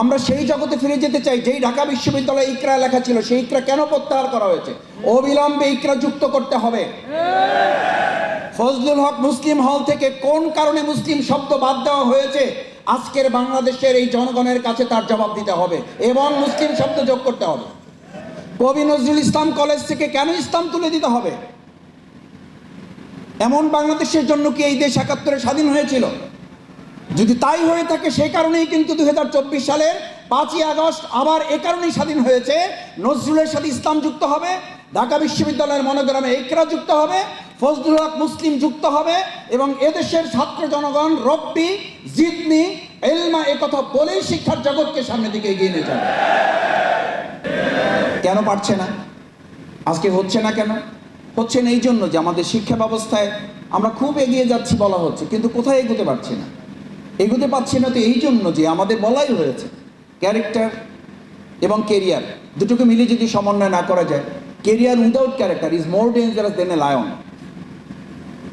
আমরা সেই জগতে ফিরে যেতে চাই, যেই ঢাকা বিশ্ববিদ্যালয়ে ইকরা লেখা ছিল, সেই ইকরা কেন প্রত্যাহার করা হয়েছে? অবিলম্বে ইকরা যুক্ত করতে হবে। ফজলুল হক মুসলিম হল থেকে কোন কারণে মুসলিম শব্দ বাদ দেওয়া হয়েছে? আজকের বাংলাদেশের এই জনগণের কাছে তার জবাব দিতে হবে এবং মুসলিম শব্দ যোগ করতে হবে। কবি নজরুল ইসলাম কলেজ থেকে কেন ইসলাম তুলে দিতে হবে? এমন বাংলাদেশের জন্য কি এই দেশ একাত্তরে স্বাধীন হয়েছিল? যদি তাই হয়ে থাকে, সেই কারণেই কিন্তু দু হাজার চব্বিশ সালের পাঁচই আগস্ট আবার এ কারণেই স্বাধীন হয়েছে। নজরুলের সাথে ইসলাম যুক্ত হবে, ঢাকা বিশ্ববিদ্যালয়ের মনোগ্রামে একরা যুক্ত হবে, ফজলুল হক মুসলিম যুক্ত হবে, এবং এদেশের ছাত্র জনগণ রব্বি জিদনি এলমা এ কথা বলেই শিক্ষার জগৎকে সামনের দিকে এগিয়ে নিয়ে যাবে। কেন পারছে না? আজকে হচ্ছে না কেন? হচ্ছে না এই জন্য যে আমাদের শিক্ষা ব্যবস্থায় আমরা খুব এগিয়ে যাচ্ছি বলা হচ্ছে, কিন্তু কোথায় এগোতে পারছি না? এগোতে পারছি না তো এই জন্য যে আমাদের বলাই হয়েছে ক্যারেক্টার এবং কেরিয়ার দুটোকে মিলে যদি সমন্বয় না করা যায় career without character is more dangerous than a lion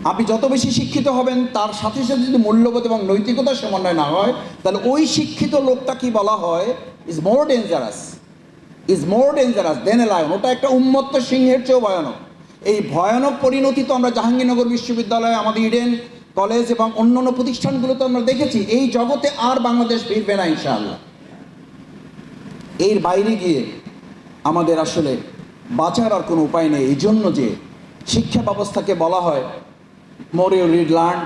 আপনি যত বেশি শিক্ষিত হবেন, তার সাথে সাথে যদি মূল্যবোধ এবং নৈতিকতার সমন্বয় না হয়, তাহলে ওই শিক্ষিত লোকটা কি বলা হয় is more dangerous is more dangerous than a lion ওটা একটা উন্মত্ত সিংহের চেয়েও ভয়ানক। এই ভয়ানক পরিণতি তো আমরা জাহাঙ্গীরনগর বিশ্ববিদ্যালয়ে, আমাদের ইডেন কলেজ এবং অন্যান্য প্রতিষ্ঠানগুলোতে আমরা দেখেছি, এই জগতে আর বাংলাদেশ ফিরবে না ইনশাআল্লাহ। এর বাইরে গিয়ে আমাদের আসলে বাঁচার আর কোনো উপায় নেই এই জন্য যে শিক্ষা ব্যবস্থাকে বলা হয় মোর ইউ রিড লার্ন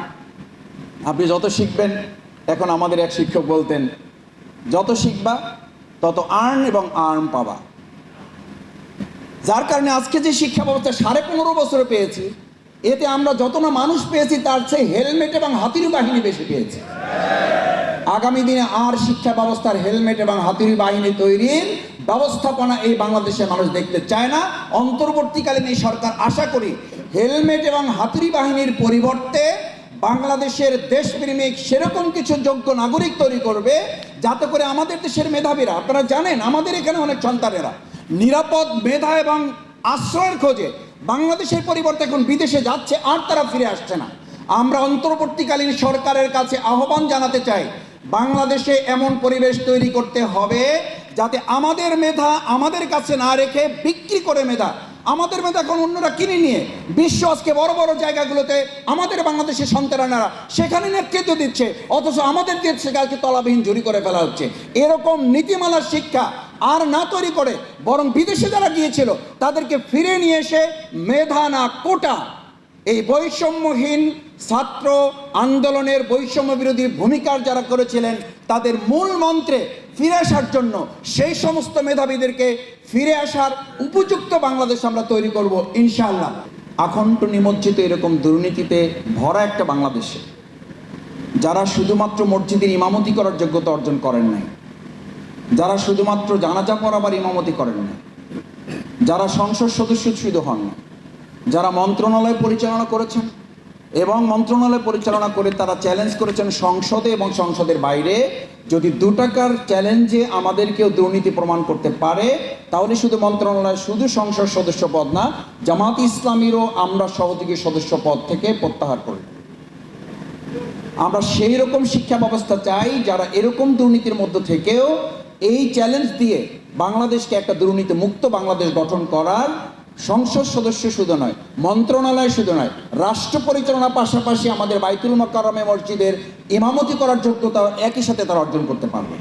আপনি যত শিখবেন, এখন আমাদের এক শিক্ষক বলতেন, যত শিখবা, তত আর্ন এবং আর্ন পাবা। যার কারণে আজকে যে শিক্ষা ব্যবস্থা সাড়ে পনেরো বছরে পেয়েছি এতে আমরা যত না মানুষ পেয়েছি, তার চেয়ে হেলমেট এবং হাতির বাহিনী বেশি পেয়েছি। আগামী দিনে আর শিক্ষা ব্যবস্থার হেলমেট এবং হাতুড়ি বাহিনী তৈরির ব্যবস্থাপনা এই বাংলাদেশের মানুষ দেখতে চায় না। অন্তর্বর্তীকালীন এই সরকার আশা করি হেলমেট এবং হাতুড়ি বাহিনীর পরিবর্তে বাংলাদেশের দেশপ্রেমিক সেরকম কিছু যোগ্য নাগরিক তৈরি করবে, যাতে করে আমাদের দেশের মেধাবীরা, আপনারা জানেন, আমাদের এখানে অনেক সন্তানেরা নিরাপদ মেধা এবং আশ্রয়ের খোঁজে বাংলাদেশের পরিবর্তে এখন বিদেশে যাচ্ছে, আর তারা ফিরে আসছে না। আমরা অন্তর্বর্তীকালীন সরকারের কাছে আহ্বান জানাতে চাই, বাংলাদেশে এমন পরিবেশ তৈরি করতে হবে যাতে আমাদের মেধা আমাদের কাছে না রেখে বিক্রি করে মেধা। আমাদের মেধা এখন অন্যরা কিনে নিয়ে বিশ্ব আজকে বড় বড় জায়গাগুলোতে আমাদের বাংলাদেশের সন্তানেরা সেখানে নেতৃত্ব দিচ্ছে, অথচ আমাদের দেশে কালকে তলাবিহীন জুরি করে ফেলা হচ্ছে। এরকম নীতিমালার শিক্ষা আর না তৈরি করে, বরং বিদেশে যারা গিয়েছিল, তাদেরকে ফিরে নিয়ে এসে মেধা না কোটা। এই বৈষম্যহীন ছাত্র আন্দোলনের বৈষম্য বিরোধী ভূমিকার যারা করেছিলেন, তাদের মূল মন্ত্রে ফিরে আসার জন্য সেই সমস্ত মেধাবীদেরকে ফিরে আসার উপযুক্ত বাংলাদেশ আমরা তৈরি করব, ইনশাআল্লাহ। আখণ্ড নিমজ্জিত এরকম দুর্নীতিতে ভরা একটা বাংলাদেশে, যারা শুধুমাত্র মসজিদের ইমামতি করার যোগ্যতা অর্জন করেন নাই। যারা শুধুমাত্র জানাজা পড়াবার ইমামতি করেন না, যারা সংসদ সদস্য শুধু হন না, যারা মন্ত্রণালয় পরিচালনা করেছেন এবং মন্ত্রণালয় পরিচালনা করে তারা চ্যালেঞ্জ করেছেন সংসদে এবং সংসদের বাইরে, যদি দু টাকার চ্যালেঞ্জে আমাদেরকেও দুর্নীতি প্রমাণ করতে পারে, তাহলে শুধু মন্ত্রণালয়, শুধু সংসদ সদস্য পদ না, জামাত ইসলামীরও আমরা সহযোগী সদস্য পদ থেকে প্রত্যাহার করি। আমরা সেই রকম শিক্ষা ব্যবস্থা চাই যারা এরকম দুর্নীতির মধ্য থেকেও এই চ্যালেঞ্জ দিয়ে বাংলাদেশকে একটা দুর্নীতি মুক্ত বাংলাদেশ গঠন করার সংসদ সদস্য শুধু নয়, মন্ত্রণালয় শুধু নয়, রাষ্ট্র পরিচালনার পাশাপাশি আমাদের বাইতুল মকারমে মসজিদের ইমামতি করার যোগ্যতা একই সাথে তারা অর্জন করতে পারবে।